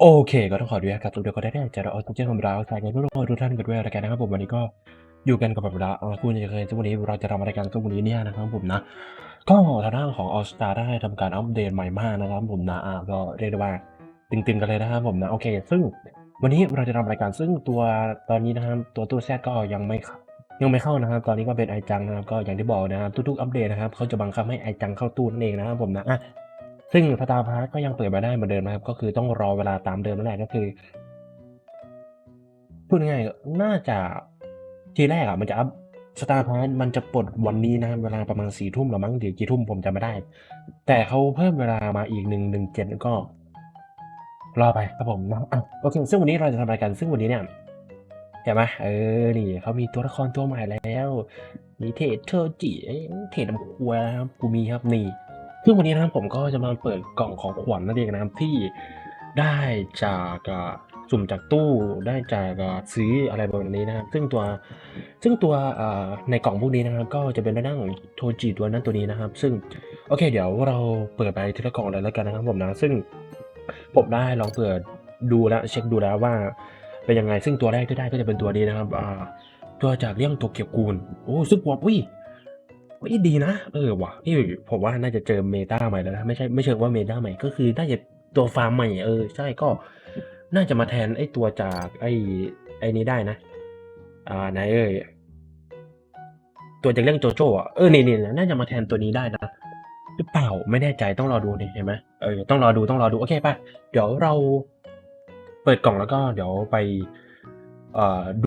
โอเค ก็ต้องขออนุญาตครับทุกท่านก็ได้ใจเราเอาทุกเจ้าของเราใส่กันทุกคนทุกท่านกันด้วยแล้วกันนะครับผมวันนี้ก็อยู่กันกับแบบเราคุณจะเคยซึ่งวันนี้เราจะทำอะไรกันซึ่งวันนี้เนี่ยนะครับผมนะ ก็ทางด้านของ All Star ได้ทำการอัปเดตใหม่มากนะครับผมนะก็เรียกได้ว่าตึงๆกันเลยนะครับผมนะโอเค ซึ่งวันนี้เราจะทำรายการซึ่งตัวตอนนี้นะครับตัวตู้แซดก็ยังไม่ยังไม่เข้านะครับ ตอนนี้ก็เป็นไอจังนะครับก็อย่างที่บอกนะครับทุกๆอัปเดตนะครับเขาจะบังคับให้ไอจังเข้าตู้นั่นเองนะครับผมนะอะ ซึ่งสตาร์พาร์ก็ยังเปิดมาได้เหมือนเดิมนะครับ ก็คือต้องรอเวลาตามเดิมนั่นแหละก็คือพูดง่ายๆน่าจะทีแรกอะมันจะอัพสตาร์พาร์มันจะปลดวันนี้นะเวลาประมาณสี่ทุ่มหรือมั้งเดี๋ยวกี่ทุ่มผมจำไม่ได้ แต่เขาเพิ่มเวลามาอีกหนึ่งหนึ่งเจ็ดก็ รอไปครับผมนะอะโอเคซึ่งวันนี้เราจะทำรายการซึ่งวันนี้เนี่ยเห็นไหมเออ นี่เขามีตัวละครตัวใหม่แล้ว มีเทเทอร์จิเทนำครัวครับกูมีครับนี่ ซึ่งวันนี้นะครับผมก็จะมาเปิดกล่องของขวัญนั่นเองนะครับที่ได้จากสุ่มจากตู้ได้จากซื้ออะไรแบบนี้นะครับ ซึ่งตัวซึ่งตัวในกล่องพวกนี้นะครับ ก็จะเป็นด้านของโทจิตัวนั้นตัวนี้นะครับ ซึ่งโอเค เดี๋ยวเราเปิดไปทีละกล่องเลยแล้วกันนะครับผมนะซึ่งผมได้ลองเปิดดูแล้วเช็คดูแล้วว่าเป็นยังไงซึ่งตัวแรกที่ได้ก็จะเป็นตัวนี้นะครับตัวจากเรื่องโตเกียวกูลโอ้ซึ่งผมอุ้ย เฮ้ยดีนะ เออว่ะพี่ผมว่าน่าจะเจอเมตาใหม่แล้วนะไม่ใช่ไม่เชิงว่าเมตาใหม่ก็คือน่าจะตัวฟาร์มใหม่เออใช่ก็น่าจะมาแทนไอ้ตัวจากไอ้ไอ้นี้ได้นะ อ่าไหนเอ้ยตัวจากเรื่องโจโจ้อะเออนี่นี่น่าจะมาแทนตัวนี้ได้นะหรือเปล่าไม่แน่ใจต้องรอดูดิเห็นไหมเออต้องรอดูต้องรอดูโอเคป่ะเดี๋ยวเราเปิดกล่องแล้วก็เดี๋ยวไป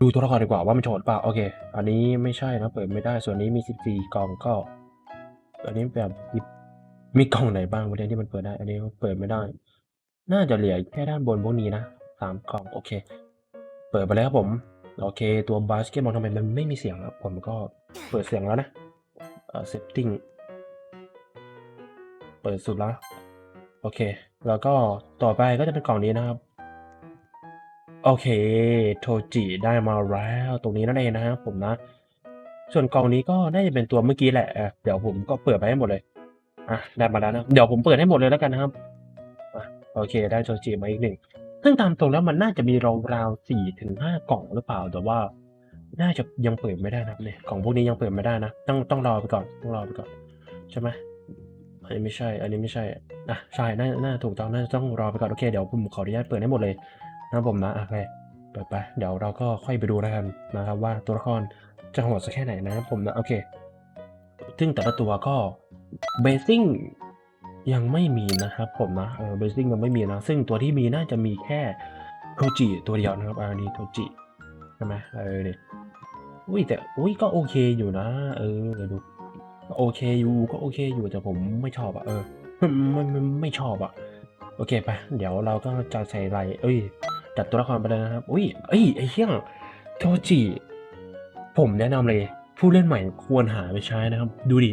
ดูตัวละครดีกว่าว่ามันโฉดเปล่าโอเค อันนี้ไม่ใช่นะเปิดไม่ได้ส่วนนี้มี 14 กล่องก็ อันนี้แบบมีกล่องไหนบ้างวันนี้ที่มันเปิดได้ อันนี้เปิดไม่ได้ น่าจะเหลือแค่ด้านบนพวกนี้นะสามกล่องโอเค เปิดไปแล้วครับผม โอเค ตัวบาสเกตบอลทำไมมันไม่มีเสียงครับผมก็เปิดเสียงแล้วนะเอ่อ setting เปิดสุดแล้ว โอเค แล้วก็ต่อไปก็จะเป็นกล่องนี้นะครับ โอเค โทจิได้มาแล้วตรงนี้นั่นเองนะครับผมนะ ส่วนกล่องนี้ก็น่าจะเป็นตัวเมื่อกี้แหละเดี๋ยวผมก็เปิดไปให้หมดเลยอะได้มาแล้วนะเดี๋ยวผมเปิดให้หมดเลยแล้วกันนะครับอะโอเค ได้โทจิมาอีกหนึ่งซึ่งตามตรงแล้วมันน่าจะมีราวๆสี่ถึงห้ากล่องหรือเปล่าแต่ว่า น่าจะยังเปิดไม่ได้นะเนี่ยกล่องพวกนี้ยังเปิดไม่ได้นะต้องต้องรอไปก่อนต้องรอไปก่อนใช่ไหมอันนี้ไม่ใช่ อันนี้ไม่ใช่อะใช่น่าน่าถูกต้องน่าจะต้องรอไปก่อนโอเคเดี๋ยวผมขออนุญาตเปิดให้หมดเลย นะครับผมนะโอเคเปิดไป เดี๋ยวเราก็ค่อยไปดูแล้วกันนะครับ ว่าตัวละครจะโหดสักแค่ไหนนะครับผมนะโอเค ซึ่งแต่ละตัวก็เบสซิ่งยังไม่มีนะครับผมนะเออเบสซิ่งยังไม่มีนะ ซึ่งตัวที่มีน่าจะมีแค่โทจิตัวเดียวนะครับอันนี้โทจิใช่ไหมเออเนี่ยอุ้ยแต่อุ้ยก็โอเคอยู่นะ เออดูโอเคอยู่ก็โอเคอยู่แต่ผมไม่ชอบอะเออไม่ไม่ไม่ชอบอะโอเคไปเดี๋ยวเราก็จะใส่ไรเอ้ย จัดตัวละครไปเลยนะครับ อุ้ยเอ้ยไอ้เหี้ยโทจิ ผมแนะนำเลย ผู้เล่นใหม่ควรหาไปใช้นะครับ ดูดิ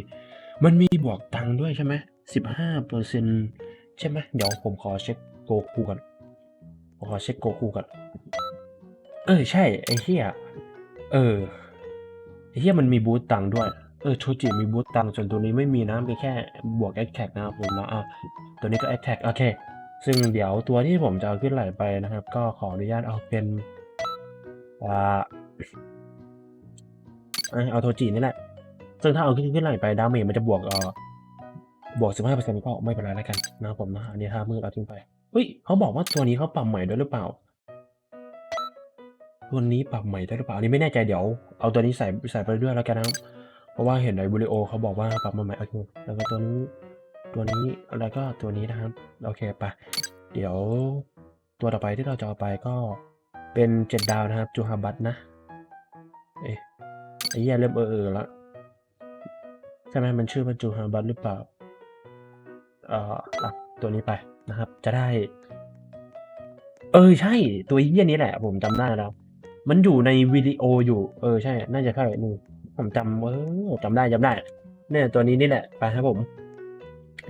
มันมีบวกตังค์ด้วยใช่ไหมสิบห้าเปอร์เซ็นใช่ไหมเดี๋ยวผมขอเช็คโกคูก่อนผมขอเช็คโกคูก่อน เออ ใช่ ไอ้เหี้ย เออ ไอ้เหี้ยมันมีบูตตังค์ด้วย เออโทจิมีบูตตังค์ส่วนตัวนี้ไม่มีนะมีแค่บวกแอคแท็กนะครับผมนะอะตัวนี้ก็แอคแท็กโอเค ซึ่งเดี๋ยวตัวที่ผมจะเอาขึ้นไหลไปนะครับ ก็ขออนุญาตเอาเป็นอ่าอะเอาโทจินี่แหละ ซึ่งถ้าเอาขึ้นขึ้นไหลไปดาเมจมันจะบวกเอ่อบวกสิบห้าเปอร์เซ็นต์ก็ไม่เป็นไรแล้วกันนะครับผมนะอันนี้ถ้ามืดเอาทิ้งไปเฮ้ยเขาบอกว่าตัวนี้เขาปรับใหม่ด้วยหรือเปล่า ตัวนี้ปรับใหม่ได้หรือเปล่าอันนี้ไม่แน่ใจเดี๋ยว เอาตัวนี้ใส่ใส่ไปด้วยแล้วกันนะครับเพราะว่าเห็นในวิดีโอเขาบอกว่าปรับมาใหม่โอเคแล้วก็ตัวนี้ ตัวนี้แล้วก็ตัวนี้นะครับ โอเคไปเดี๋ยวตัวต่อไปที่เราจะเอาไปก็เป็นเจ็ดดาวนะครับ จูฮาบัตนะ เอ๊ะไอ้เหี้ยเริ่มเออเออแล้วใช่ไหมมันชื่อว่าจูฮาบัตหรือเปล่า เอ่ออตัวนี้ไปนะครับ จะได้ เออใช่ ตัวเหี้ยนี้แหละ ผมจำได้แล้ว มันอยู่ในวิดีโออยู่ เออใช่ น่าจะใช่นี่ผมจำเออจำได้จำได้เนี่ยตัวนี้นี่แหละ ไปครับผม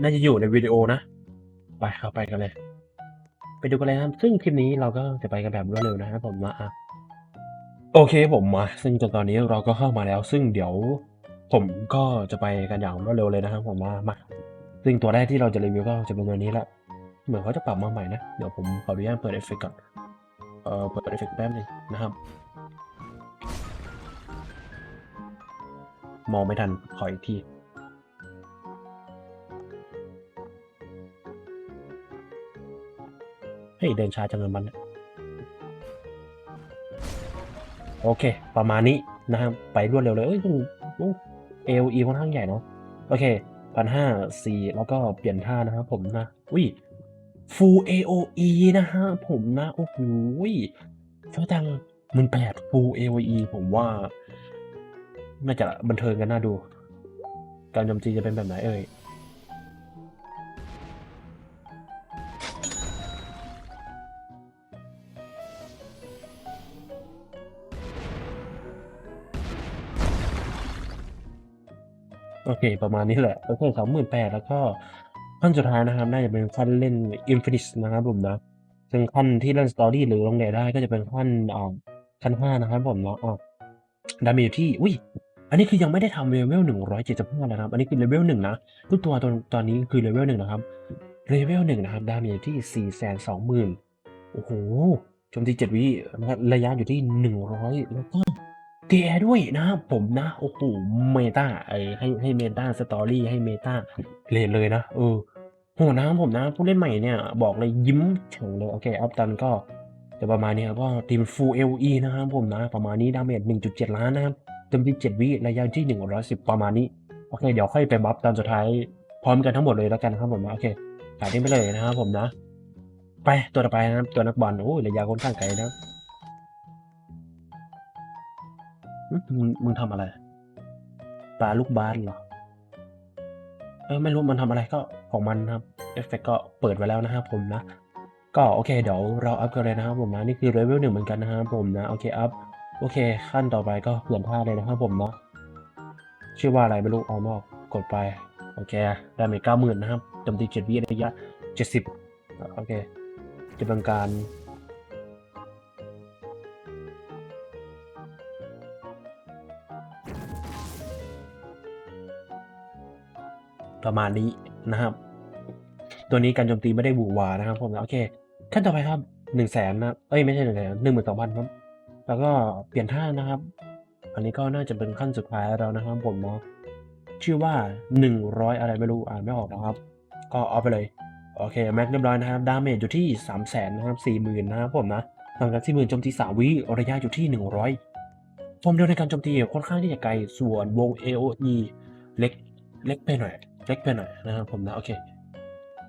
น่าจะอยู่ในวิดีโอนะ ไปเข้าไปกันเลย ไปดูกันเลยครับ ซึ่งคลิปนี้เราก็จะไปกันแบบรวดเร็วนะครับผมว่าอะโอเคผมมาซึ่งจนตอนนี้เราก็เข้ามาแล้ว ซึ่งเดี๋ยวผมก็จะไปกันอย่างรวดเร็วเลยนะครับผมมามาซึ่งตัวแรกที่เราจะรีวิวก็จะเป็นตัวนี้ละเหมือนเขาจะปรับมาใหม่นะ เดี๋ยวผมขออนุญาตเปิดเอฟเฟกต์ก่อนเอ่อเปิดเอฟเฟกต์แป๊บนึงนะครับ มองไม่ทันขออีกที เฮ้ยเดินช้าจังเลยมันโอเค ประมาณนี้นะครับไปรวดเร็วเลยเอ้ยเอลอีค่อนข้างใหญ่เนาะโอเคพันห้าสี่แล้วก็เปลี่ยนท่านะครับผมนะอุ้ย full AOE นะฮะผมนะโอ้โหเท่าตังหมื่นแปด full AOE ผมว่า น่าจะบันเทิงกันน่าดู การโจมตีจะเป็นแบบไหนเอ่ย โอเค ประมาณนี้แหละโอเคสองหมื่นแปดแล้วก็ขั้นสุดท้ายนะครับ น่าจะเป็นขั้นเล่น Infinite นะครับผมนะซึ่งขั้นที่เล่นสตอรี่หรือลงเดทได้ก็จะเป็นขั้นอ่าขั้นห้านะครับผมเนาะอ่าดาเมจที่อุ้ยอันนี้คือยังไม่ได้ทำเลเวลหนึ่งร้อยเจ็ดสิบห้านะครับ อันนี้คือเลเวลหนึ่งนะทุกตัวตอนตอนนี้คือเลเวลหนึ่งนะครับเลเวลหนึ่งนะครับ ดาเมจที่สี่แสนสองหมื่นโอ้โหโจมตีเจ็ดวิระยะอยู่ที่หนึ่งร้อยแล้วก็ เตียด้วยนะผมนะโอ้โหเมตาไอให้ให้เมตาสตอรี่ให้เมตาเลนเลยนะเออโหนะผมนะผู้เล่นใหม่เนี่ยบอกเลยยิ้มเฉงเลยโอเคอัพตันก็จะประมาณนี้ครับก็ทีม Full LE นะครับผมนะ ประมาณนี้ดาเมจ1.7 ล้านนะครับเต็มที่7วิระยะที่ 110 ประมาณนี้ โอเค เดี๋ยวค่อยไปบัฟตอนสุดท้าย พร้อมกันทั้งหมดเลยแล้วกันนะครับผมนะโอเคขายทิ้งไปเลยนะครับผมนะ ไปตัวต่อไปนะครับตัวนักบอลโอ้ยระยะค่อนข้างไกลนะ มึงมึงทำอะไร ปลาลูกบาสเหรอ เออไม่รู้มันทำอะไรก็ของมันครับ เอฟเฟกก็เปิดไว้แล้วนะครับผมนะ ก็โอเคเดี๋ยวเราอัพกันเลยนะครับผมนะ นี่คือเลเวลหนึ่งเหมือนกันนะครับผมนะ โอเคอัพ โอเค ขั้นต่อไปก็เปลี่ยนท่าเลยนะครับผมเนาะ ชื่อว่าอะไรไม่รู้เอานอก กดไป โอเค ไดาเมเก้าหมื่นนะครับจมตีเจ็ดวิระยะเจ็ดสิบโอเคจะเป็นการ ประมาณนี้นะครับ ตัวนี้การโจมตีไม่ได้หวือหวานะครับผมนะโอเคขั้นต่อไปครับหนึ่งแสนนะเอ้ยไม่ใช่หนึ่งแสนหนึ่งหมื่นสองพันครับ แล้วก็เปลี่ยนท่านะครับ อันนี้ก็น่าจะเป็นขั้นสุดท้ายแล้วนะครับผมเนาะชื่อว่าหนึ่งร้อยอะไรไม่รู้อ่านไม่ออกนะครับ ก็เอาไปเลยโอเคแม็กเรียบร้อยนะครับดาเมจอยู่ที่สามแสนนะครับสี่หมื่นนะครับผมนะหลังจากที่หมื่นโจมตีสามวิระยะอยู่ที่หนึ่งร้อยความเร็วในการโจมตีค่อนข้างที่จะไกลส่วนวง AOE เล็กเล็กไปหน่อย เล็กไปหน่อยนะครับผมนะโอเค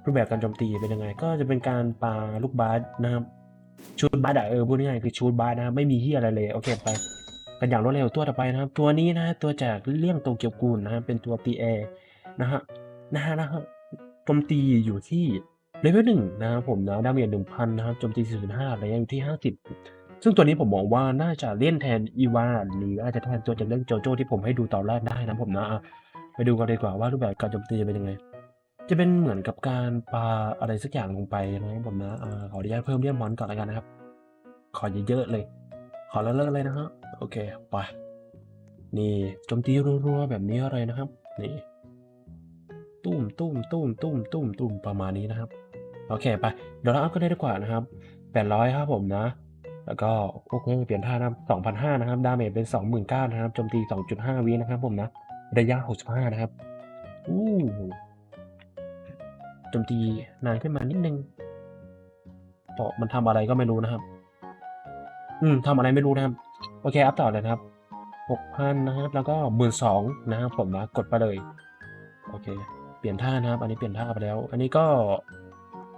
รูปแบบการโจมตีเป็นยังไง ก็จะเป็นการปาลูกบาสนะครับชูดบาสอะเออพูดง่ายคือชูดบาสนะครับไม่มีที่อะไรเลยโอเคไปกันอย่างรวดเร็วตัวต่อไปนะครับ ตัวนี้นะตัวจากเลี่ยงโตเกียวกูลนะครับเป็นตัวตีแอร์นะฮะนะฮะนะฮะโจมตีอยู่ที่เลเวลหนึ่งนะครับผมนะดาเมจหนึ่งพันนะครับโจมตีสี่สิบห้าระยะอยู่ที่ห้าสิบซึ่งตัวนี้ผมมองว่าน่าจะเล่นแทนอีวาหรืออาจจะแทนตัวจากเรื่องโจโจ้ที่ผมให้ดูตอนแรกได้นะผมนะ ไปดูกันดีกว่าว่ารูปแบบการโจมตีจะเป็นยังไง จะเป็นเหมือนกับการปาอะไรสักอย่างลงไปนะครับผมนะอขออนุญาตเพิ่มเลี่ยมมอนก่อนแล้วกันนะครับ ขอเยอะๆเลย ขอเลิกเลยนะฮะโอเคไปนี่โจมตีรัวๆแบบนี้เลยนะครับ นี่ตุ้มตุ้มตุ้มตุ้มตุ้มตุ้มประมาณนี้นะครับโอเคไปเดี๋ยวเราอัพกันได้ดีกว่านะครับแปดร้อยครับผมนะ แล้วก็โอเคเปลี่ยนท่านะครับสองพันห้านะครับดาเมจเป็นสองหมื่นเก้านะครับโจมตีสองจุดห้าวินะครับผมนะ ระยะหกสิบห้านะครับ อู้โจมตีนานขึ้นมานิดนึงเพราะมันทำอะไรก็ไม่รู้นะครับ อืมทำอะไรไม่รู้นะครับ โอเค อัพต่อเลยนะครับหกพันนะครับ แล้วก็หมื่นสองนะครับ ผมนะ กดไปเลย โอเค เปลี่ยนท่านะครับ อันนี้เปลี่ยนท่าไปแล้ว อันนี้ก็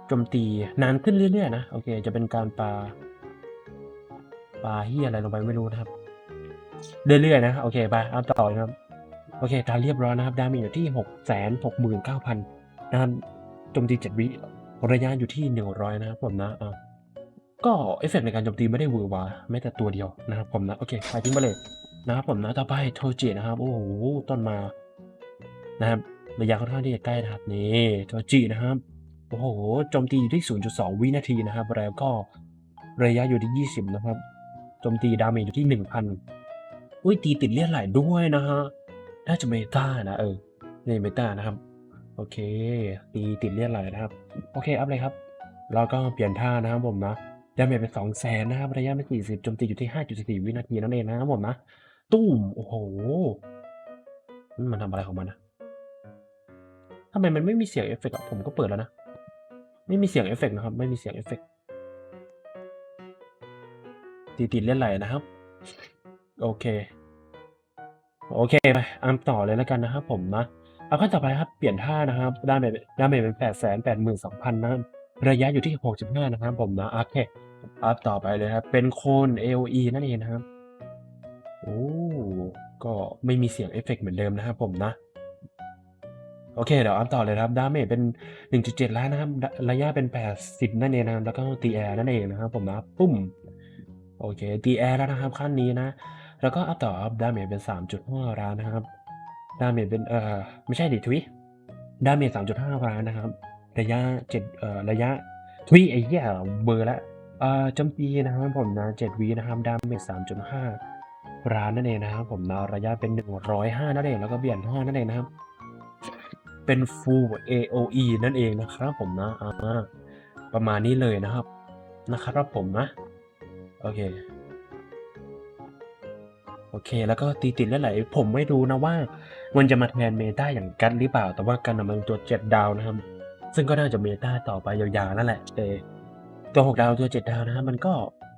โจมตีนานขึ้นเรื่อยๆนะ โอเค จะเป็นการปา ปาเฮียอะไรลงไปไม่รู้นะครับ เรื่อยๆนะ โอเค ไป อัพต่อนะครับ โอเคการเรียบร้อยนะครับ ดาเมจอยู่ที่หกแสนหกหมื่นเก้าพันนะครับโจมตีเจ็ดวิระยะอยู่ที่หนึ่งร้อยนะครับผมนะอะก็เอฟเฟกต์ในการโจมตีไม่ได้วือวาแม้แต่ตัวเดียวนะครับผมนะ โอเคไปทิ้งไปเลยนะครับผมนะต่อไปโทจินะครับ โอ้โหต้นมานะครับระยะค่อนข้างที่จะใกล้นะครับนี่โทจินะครับโอ้โหโจมตีอยู่ที่ 0.2 วินาทีนะครับแล้วก็ระยะอยู่ที่ 20 นะครับโจมตีดาเมจอยู่ที่ 1,000 อุ้ยตีติดเลือดไหลด้วยนะฮะ น่าจะเมตานะเออนี่เมตานะครับ โอเค ตีติดเลือดไหลนะครับ โอเค อัพเลยครับ แล้วก็เปลี่ยนท่านะครับผมนะดาเมจเป็นสองแสนนะครับระยะเป็นสี่สิบโจมตีอยู่ที่ห้าจุดสี่วินาทีนั่นเองนะครับผมนะ ตุ้ม โอ้โห มันทำอะไรของมันนะทำไมมันไม่มีเสียงเอฟเฟกต์อะผมก็เปิดแล้วนะ ไม่มีเสียงเอฟเฟกต์นะครับ ไม่มีเสียงเอฟเฟกต์ตีติดเล่นไหลนะครับ โอเค โอเคไปอันต่อเลยแล้วกันนะครับผมนะเอาขั้นต่อไปครับเปลี่ยนท่านะครับด้าเมจดาเมจเป็นแปดแสนแปดหมื่นสองพันนะระยะอยู่ที่หกสิบห้านะครับผมนะโอเคอัพต่อไปเลยครับ เป็นโคน AOE นั่นเองนะครับโอ้ก็ไม่มีเสียงเอฟเฟกต์เหมือนเดิมนะครับผมนะ โอเค เดี๋ยวอัพต่อเลยครับดาเมจเป็น 1.7 ล้านนะครับ ระยะเป็น 80 นั่นเองนะครับ แล้วก็ตีแอร์นั่นเองนะครับผมนะ ปุ้มโอเค ตีแอร์แล้วนะครับขั้นนี้นะ แล้วก็อัพต่อครับดาเมจเป็น 3.5 ล้านนะครับ ดาเมจเป็น เอ่อไม่ใช่ดิทวิดาเมจ 3.5 ล้านนะครับ ระยะ7เอ่อ ระยะทวิไอ้เหี้ยเบอร์ละ เอ่อจมตีนะครับผมนะ7วินะครับ ดาเมจ 3.5 ล้านนั่นเองนะครับผมนะระยะเป็น 105 นั่นเอง แล้วก็เบี่ยน5นั่นเองนะครับ เป็น full AOE นั่นเองนะครับผมนะ อ่า ประมาณนี้เลยนะครับ นะครับผมนะ โอเค โอเค แล้วก็ตีติดแล้วไหลผมไม่รู้นะว่า มันจะมาแทนเมตาอย่างกันหรือเปล่า แต่ว่ากันมันตัวเจ็ดดาวนะครับ ซึ่งก็น่าจะเมตาต่อไปยาวๆนั่นแหละเอตัวหกดาวตัวเจ็ดดาวนะครับมันก็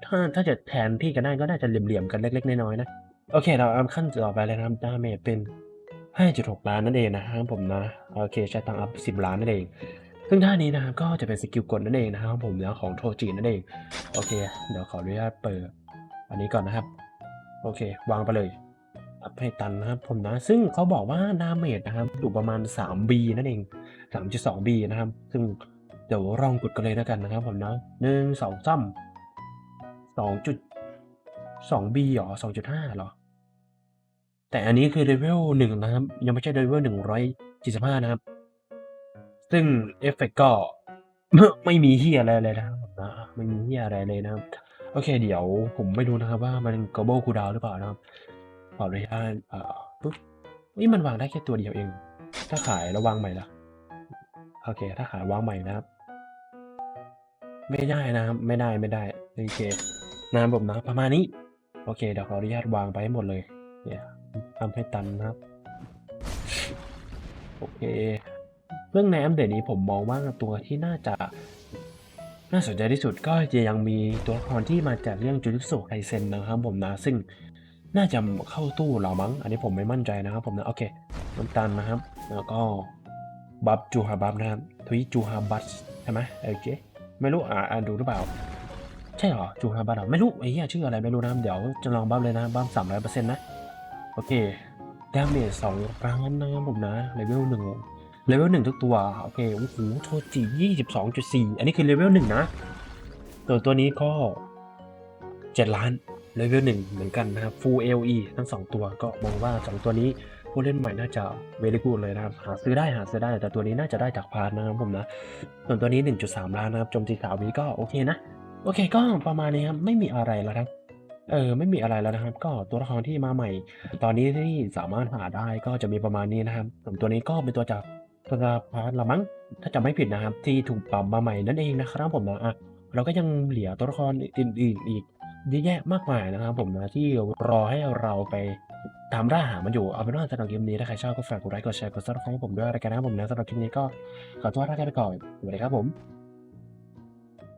ถ้าถ้าจะแทนที่กันได้ก็น่าจะเหลี่ยมๆกันเล็กๆน้อยๆนะโอเค เราเอาขั้นต่อไปเลยนะครับดาเมจเป็น 5.6 ล้านนั่นเองนะครับผมนะโอเคใช้ตังค์อัพ 10 ล้านนั่นเอง ซึ่งท่านี้นะครับก็จะเป็นสกิลกดนั่นเองนะครับผมนะของโทจินั่นเอง โอเค เดี๋ยวขออนุญาตเปิด อันนี้ก่อนนะครับ โอเควางไปเลยอัพให้ตันนะครับผมนะ ซึ่งเขาบอกว่าดาเมจนะครับอยู่ประมาณ 3B นั่นเอง 3.2B นะครับ ซึ่งเดี๋ยวลองกดกันเลยแล้วกันนะครับผมนะหนึ่งสองซ้ำสองจุดสอง B หรอสองจุดห้าหรอ แต่อันนี้คือเลเวลหนึ่งนะครับ ยังไม่ใช่เลเวลหนึ่งร้อยสี่สิบห้านะครับ ซึ่งเอฟเฟกต์ก็ไม่มีเฮียอะไรเลยนะครับผมนะไม่มีเฮียอะไรเลยนะครับ โอเค เดี๋ยวผมไม่รู้นะครับว่ามัน global cooldown หรือเปล่านะครับขออนุญาตอ่อปุ๊บนี่มันวางได้แค่ตัวเดียวเอง ถ้าขายแล้ววางใหม่ละโอเค ถ้าขายวางใหม่นะครับ ไม่ได้นะครับ ไม่ได้ไม่ได้โอเคนามผมนะประมาณนี้ โอเคเดี๋ยวขออนุญาตวางไปให้หมดเลยเนี่ยทำให้ตันนะครับ โอเคเรื่องในอัปเดตนี้ผมมองว่าตัวที่น่าจะ น่าสนใจที่สุดก็จะยังมีตัวละครที่มาจากเรื่องจู j ิ t โ u ไ i เซนนะครับผมนะซึ่งน่าจะเข้าตู้เรามั้ง อันนี้ผมไม่มั่นใจนะครับผมนะ โอเค น้ำตาลนะครับ แล้วก็บัฟจูฮาบัฟนะครับทวิจูฮาบัสใช่ไหมโอเค ไม่รู้อ่านดูหรือเปล่า ใช่หรอ จูฮาบัสเหรอ ไม่รู้ไอ้เหี้ยชื่ออะไรไม่รู้นะเดี๋ยวจะลองบัฟเลยนะบัฟสามร้อยเปอร์เซ็นต์นะ โอเคดาเมจสองครั้งนะครับผมนะเลเวลหนึ่ง เลเวลหนึ่งทุกตัว โอเค โอ้โหโทจิยี่สิบสองจุดสี่อันนี้คือเลเวลหนึ่งนะตัวตัวนี้ก็เจ็ดล้านเลเวลหนึ่งเหมือนกันนะครับ full LE ทั้งสองตัวก็มองว่าสองตัวนี้ผู้เล่นใหม่น่าจะเวลีกูดเลยนะครับ หาซื้อได้หาซื้อได้ แต่ตัวนี้น่าจะได้จากพาร์นะครับผมนะ ส่วนตัวนี้ 1.3 ล้านนะครับโจมตีสาววีก็โอเคนะ โอเคก็ประมาณนี้ครับ ไม่มีอะไรแล้วครับเออไม่มีอะไรแล้วนะครับ ก็ตัวละครที่มาใหม่ ตอนนี้ที่สามารถหาได้ก็จะมีประมาณนี้นะครับส่วนตัวนี้ก็เป็นตัวจาก ตัวจาพาร์ทละมั้งถ้าจำไม่ผิดนะครับ ที่ถูกปรับมาใหม่นั่นเองนะครับผมนะอะเราก็ยังเหลือตัวละครอื่นๆอีกเยอะแยะมากมายนะครับผมนะที่รอให้เราไปตามล่าหามันอยู่เอาเป็นว่าสำหรับคลิปนี้ถ้าใครชอบก็ฝากกดไลค์กดแชร์กดซับสไครต์ผมด้วยรายการนะครับผมนะสำหรับคลิปนี้ก็ขอตัวลาไปก่อนสวัสดีครับผม